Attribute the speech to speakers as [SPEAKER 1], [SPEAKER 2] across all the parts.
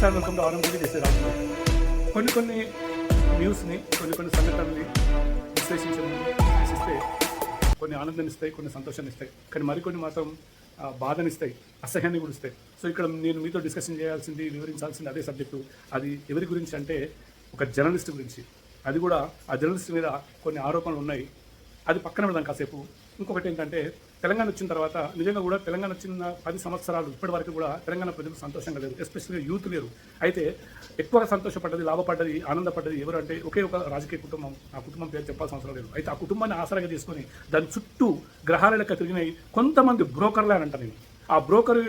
[SPEAKER 1] నమస్కారం వెల్కమ్ ఆరంభం చేసే రాజు కొన్ని కొన్ని న్యూస్ని కొన్ని కొన్ని సంఘటనల్ని విశ్లేషించడం విశ్లేషిస్తే కొన్ని ఆనందాన్ని ఇస్తాయి కొన్ని సంతోషాన్ని ఇస్తాయి కానీ మరికొన్ని మాత్రం బాధనిస్తాయి అసహ్యాన్ని కూడా ఇస్తాయి. సో ఇక్కడ నేను మీతో డిస్కషన్ చేయాల్సింది వివరించాల్సింది అదే సబ్జెక్టు. అది ఎవరి గురించి అంటే ఒక జర్నలిస్ట్ గురించి. అది కూడా ఆ జర్నలిస్ట్ మీద కొన్ని ఆరోపణలు ఉన్నాయి. అది పక్కన పెడదాం కాసేపు. ఇంకొకటి ఏంటంటే తెలంగాణ వచ్చిన తర్వాత నిజంగా కూడా తెలంగాణ వచ్చిన పది సంవత్సరాలు ఇప్పటి వరకు కూడా తెలంగాణ ప్రజలు సంతోషంగా లేరు. ఎస్పెషల్గా యూత్ లేరు. అయితే ఎక్కువగా సంతోషపడ్డది లాభపడ్డది ఆనందపడ్డది ఎవరు అంటే ఒకే ఒక రాజకీయ కుటుంబం. ఆ కుటుంబం పేరు చెప్పాల్సిన అవసరం లేదు. అయితే ఆ కుటుంబాన్ని ఆసరాగా తీసుకొని దాని చుట్టూ గ్రహాల లెక్క తిరిగినాయి కొంతమంది బ్రోకర్లే అని అంటారు నేను. ఆ బ్రోకర్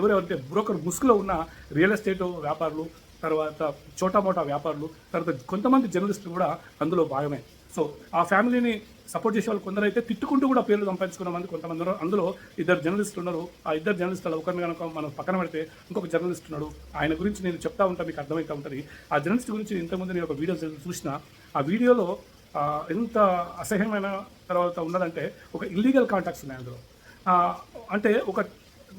[SPEAKER 1] ఎవరెవరంటే బ్రోకర్ ముసుగులో ఉన్న రియల్ ఎస్టేట్ వ్యాపారులు తర్వాత చోటా మోటా వ్యాపారులు తర్వాత కొంతమంది జర్నలిస్టులు కూడా అందులో భాగమే. సో ఆ ఫ్యామిలీని సపోర్ట్ చేసే వాళ్ళు కొందరైతే తిట్టుకుంటూ కూడా పేర్లు సంపాదించుకున్న మంది కొంతమంది ఉన్నారు. అందులో ఇద్దరు జర్నలిస్టులు ఉన్నారు. ఆ ఇద్దరు జర్నలిస్టులు ఒకరిని కనుక మనం పక్కన పెడితే ఇంకొక జర్నలిస్ట్ ఉన్నాడు. ఆయన గురించి నేను చెప్తా ఉంటా మీకు అర్థమవుతూ ఉంటుంది. ఆ జర్నలిస్ట్ గురించి ఇంతకుముందు నేను ఒక వీడియో చూసిన. ఆ వీడియోలో ఎంత అసహ్యమైన తర్వాత ఉన్నదంటే ఒక ఇల్లీగల్ కాంటాక్ట్స్ ఉన్నాయి అందులో. అంటే ఒక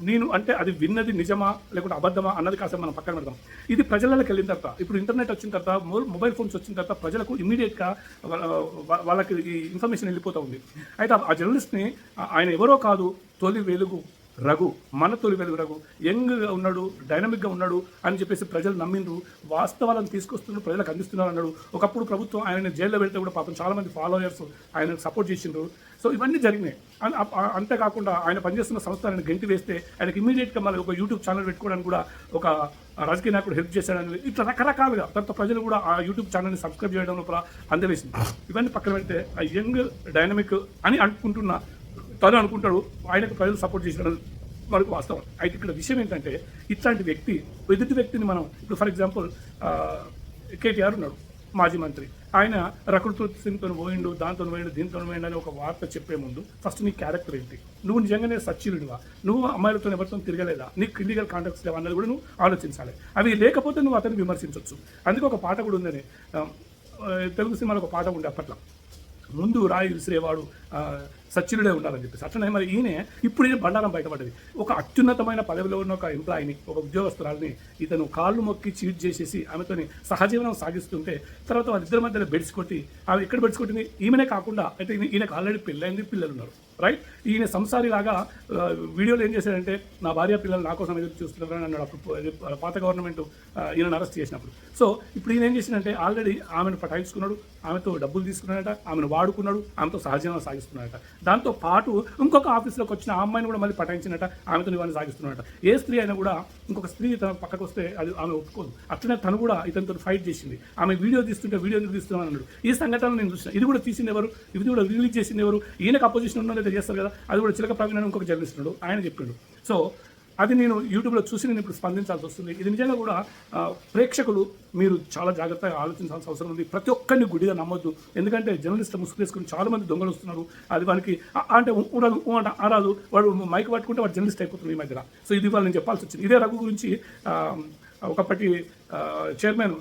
[SPEAKER 1] నేను అంటే అది విన్నది నిజమా లేకుంటే అబద్ధమా అన్నది కాసేపు మనం పక్కన పెడతాం ఇది ప్రజలకి వెళ్ళిన తర్వాత ఇప్పుడు ఇంటర్నెట్ వచ్చిన తర్వాత మొబైల్ ఫోన్స్ వచ్చిన తర్వాత ప్రజలకు ఇమీడియట్గా వాళ్ళకి ఈ ఇన్ఫర్మేషన్ వెళ్ళిపోతూ ఉంది. అయితే ఆ జర్నలిస్ట్ని ఆయన ఎవరో కాదు తొలి వెలుగు రఘు మన తొలి వెలుగు రఘు యంగ్గా ఉన్నాడు డైనమిక్గా ఉన్నాడు అని చెప్పేసి ప్రజలు నమ్మిండ్రు వాస్తవాలను తీసుకొస్తున్నారు ప్రజలకు అందిస్తున్నారు అన్నాడు. ఒకప్పుడు ప్రభుత్వం ఆయన జైల్లో వెళ్తే కూడా పాపం చాలామంది ఫాలోయర్స్ ఆయనకు సపోర్ట్ చేసిండ్రు. సో ఇవన్నీ జరిగినాయి. అంతేకాకుండా ఆయన పనిచేస్తున్న సంస్థ ఆయన గెంటి వేస్తే ఆయనకి ఇమీడియట్గా మళ్ళీ ఒక యూట్యూబ్ ఛానల్ పెట్టుకోవడానికి కూడా ఒక రాజకీయ నాయకుడు హెల్ప్ చేశాడని ఇట్లా రకరకాలుగా తర్వాత ప్రజలు కూడా ఆ యూట్యూబ్ ఛానల్ని సబ్స్క్రైబ్ చేయడం లోపల అందవేసింది ఇవన్నీ పక్కన పెడితే ఆ యంగ్ డైనమిక్ అని అనుకుంటున్న తను అనుకుంటాడు ఆయనకు ప్రజలు సపోర్ట్ చేసిన వరకు వాస్తవం. అయితే ఇక్కడ విషయం ఏంటంటే ఇట్లాంటి వ్యక్తి ఎదుటి వ్యక్తిని మనం ఇప్పుడు ఫర్ ఎగ్జాంపుల్ కేటీఆర్ ఉన్నాడు మాజీ మంత్రి. ఆయన రకుల్తో సింగ్తో పోయిండు దాంతో పోయిండు దీంతో పోయిండు అని ఒక వార్త చెప్పే ముందు ఫస్ట్ నీ క్యారెక్టర్ ఏంటి? నువ్వు నిజంగానే సచ్చిలుడివా నువ్వు అమ్మాయిలతో ఎవరితో తిరగలేదా? నీకు ఇల్లీగల్ కాంటాక్ట్స్ లేవా? అన్నది కూడా నువ్వు ఆలోచించాలి. అవి లేకపోతే నువ్వు అతన్ని విమర్శించవచ్చు అందుకే ఒక పాట కూడా ఉందని. తెలుగు సినిమాలో ఒక పాట ఉండే అప్పట్లో. ముందు రాయి విసిరేవాడు ఆ, ఉండాలని చెప్పేసి. అట్లనే మరి ఈయన ఇప్పుడు ఈయన బండారం బయటపడ్డది. ఒక అత్యున్నతమైన పదవిలో ఉన్న ఒక ఎంప్లాయీని ఒక ఉద్యోగస్తురాలని ఇతను కాళ్ళు మొక్కి చీట్ చేసేసి ఆమెతోని సహజీవనం సాగిస్తుంటే తర్వాత వాళ్ళిద్దరి మధ్యలో బెడ్స్ కొట్టి ఆమె ఎక్కడ బెడ్స్ కొట్టింది? ఈమెనే కాకుండా అయితే ఈయనకు ఆల్రెడీ పెళ్ళైంది పిల్లలు ఉన్నారు రైట్? ఈయన సంసారి లాగా వీడియోలు వీడియోలో ఏం చేశాడంటే నా భార్య పిల్లలు నా కోసం ఎదురు చూస్తున్నారు అని అన్నాడు అప్పుడు పాత గవర్నమెంట్ ఈయనను అరెస్ట్ చేసినప్పుడు. సో ఇప్పుడు ఈయన ఏం చేసిందంటే ఆల్రెడీ ఆమెను పటాయించుకున్నాడు ఆమెతో డబ్బులు తీసుకున్నాడట ఆమెను వాడుకున్నాడు ఆమెతో సహజీవనం సాగిస్తున్నాడట. దాంతో పాటు ఇంకొక ఆఫీస్లోకి వచ్చిన ఆ అమ్మాయిని కూడా మళ్ళీ పటాయించినట ఆమెతో ఇవన్నీ సాగిస్తున్నట ఏ స్త్రీ అయినా కూడా ఇంకొక స్త్రీ తన పక్కకు వస్తే అది ఆమె ఒప్పుకోదు. అట్లనే తను కూడా ఇతనితో ఫైట్ చేసింది. ఆమె వీడియో తీస్తుంటే వీడియో ఎందుకు తీస్తున్నాను అన్నాడు. ఈ సంఘటన నేను చూసిన. ఇది కూడా తీసింది ఎవరు? ఇది కూడా రిలీజ్ చేసింది ఎవరు? ఈయనకు అపోజిషన్ ఉన్నది చేస్తారు కదా. అది కూడా చిలక ప్రవీణ్ ఇంకొక జర్నలిస్ట్ ఉన్నాడు. ఆయన చెప్పిండు. సో అది నేను యూట్యూబ్లో చూసి నేను ఇప్పుడు స్పందించాల్సి వస్తుంది. ఇది నిజంగా కూడా ప్రేక్షకులు మీరు చాలా జాగ్రత్తగా ఆలోచించాల్సిన అవసరం ఉంది. ప్రతి ఒక్కరిని గుడిగా నమ్మొద్దు. ఎందుకంటే జర్నలిస్ట్ ముసుగు తీసుకుని చాలా మంది దొంగలు వస్తున్నారు. అది వానికి అంటే ఉ- ఉండదు అంటే ఆ రాదు వాడు మైక్ పట్టుకుంటే వాడు జర్నలిస్ట్ అయిపోతుంది ఈ మధ్యన. సో ఇది వాళ్ళు నేను చెప్పాల్సి వచ్చింది. ఇదే రఘు గురించి ఒకప్పటి చైర్మన్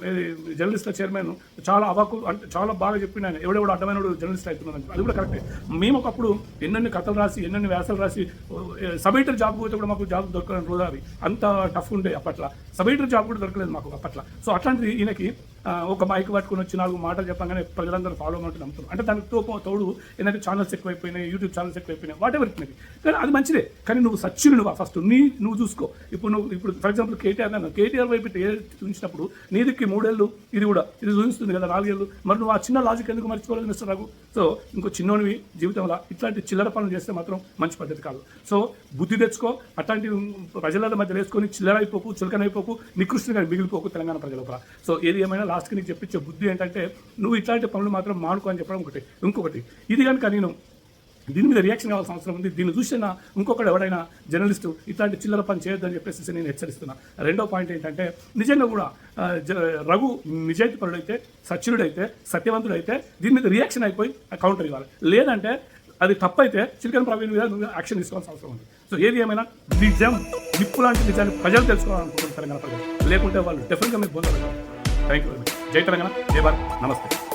[SPEAKER 1] జర్నలిస్ట్ల చైర్మన్ చాలా అవాకు అంటే చాలా బాగా చెప్పిన ఆయన. ఎవడెవడు అడ్డమైన జర్నలిస్ట్ అవుతున్నాడు అది కూడా కరెక్టే. మేము ఒకప్పుడు ఎన్నెన్ని కథలు రాసి ఎన్నెన్ని వ్యాసాలు రాసి సబ్ ఎడిటర్ జాబ్ పోతే కూడా మాకు జాబ్ దొరకలేదు రోజు అంత టఫ్ ఉండే అప్పట్లో. సబ్ ఎడిటర్ జాబ్ కూడా దొరకలేదు మాకు అప్పట్లో. సో అట్లాంటిది ఈయనకి ఒక మైక్ పట్టుకొని వచ్చి నాలుగు మాటలు చెప్పగానే ప్రజలందరూ ఫాలో అవ్వమంటే నమ్ముతారు అంటే దానికి తోపు తోడు ఏంటంటే ఛానల్స్ ఎక్కువైపోయినాయి యూట్యూబ్ ఛానల్స్ ఎక్కువైపోయినాయి వాట్ ఎవర్ ఇట్ కానీ అది మంచిదే. కానీ నువ్వు సచ్చిను నువ్వు? ఫస్ట్ నీ నువ్వు చూసుకో. ఇప్పుడు నువ్వు ఇప్పుడు ఫర్ ఎగ్జాంపుల్ కేటీఆర్ అన్న కేటీఆర్ వైపు చూపించినప్పుడు నీదికి మూడేళ్ళు ఇది కూడా ఇది చూపిస్తుంది కదా నాలుగేళ్ళు. మరి నువ్వు ఆ చిన్న లాజిక్ ఎందుకు మర్చిపోలేదు మిస్టర్ రఘు? సో ఇంకో చిన్నోనివి జీవితంలో ఇట్లాంటి చిల్లర పనులు చేస్తే మాత్రం మంచి పద్ధతి కాదు. సో బుద్ధి తెచ్చుకో. అట్లాంటి ప్రజల మధ్య వేసుకొని చిల్లరైపోకు చులకనైపోకు నికృష్టిగా మిగిలిపోకు తెలంగాణ ప్రజల సో ఏది ఏమైనా లాస్ట్కి నీకు చెప్పించే బుద్ధి ఏంటంటే నువ్వు ఇట్లాంటి పనులు మాత్రం మానుకో అని చెప్పడం ఒకటి. ఇంకొకటి ఇది కనుక నేను దీని మీద రియాక్షన్ కావాల్సిన అవసరం ఉంది. దీన్ని చూసిన ఇంకొకటి ఎవడైనా జర్నలిస్టు ఇట్లాంటి చిల్లర పని చేయొద్దని చెప్పేసి నేను హెచ్చరిస్తున్నా. రెండో పాయింట్ ఏంటంటే నిజంగా కూడా జ- రఘు నిజాయితీపరుడైతే సచ్యుడైతే సత్యవంతుడైతే దీని మీద రియాక్షన్ అయిపోయి కౌంటర్ ఇవ్వాలి. లేదంటే అది తప్పైతే చిల్కన్ ప్రవీణ్ మీద నువ్వు యాక్షన్ తీసుకోవాల్సిన అవసరం ఉంది. సో ఏది ఏమైనా నిజం నిప్పు లాంటి నిజాన్ని ప్రజలు తెలుసుకోవాలనుకుంటున్నారు తెలంగాణ ప్రజలు. లేకుంటే వాళ్ళు డెఫినెట్గా మీరు బోధపడతారు. థ్యాంక్ యూ జై తెలంగాణ. జై భారత్. నమస్తే.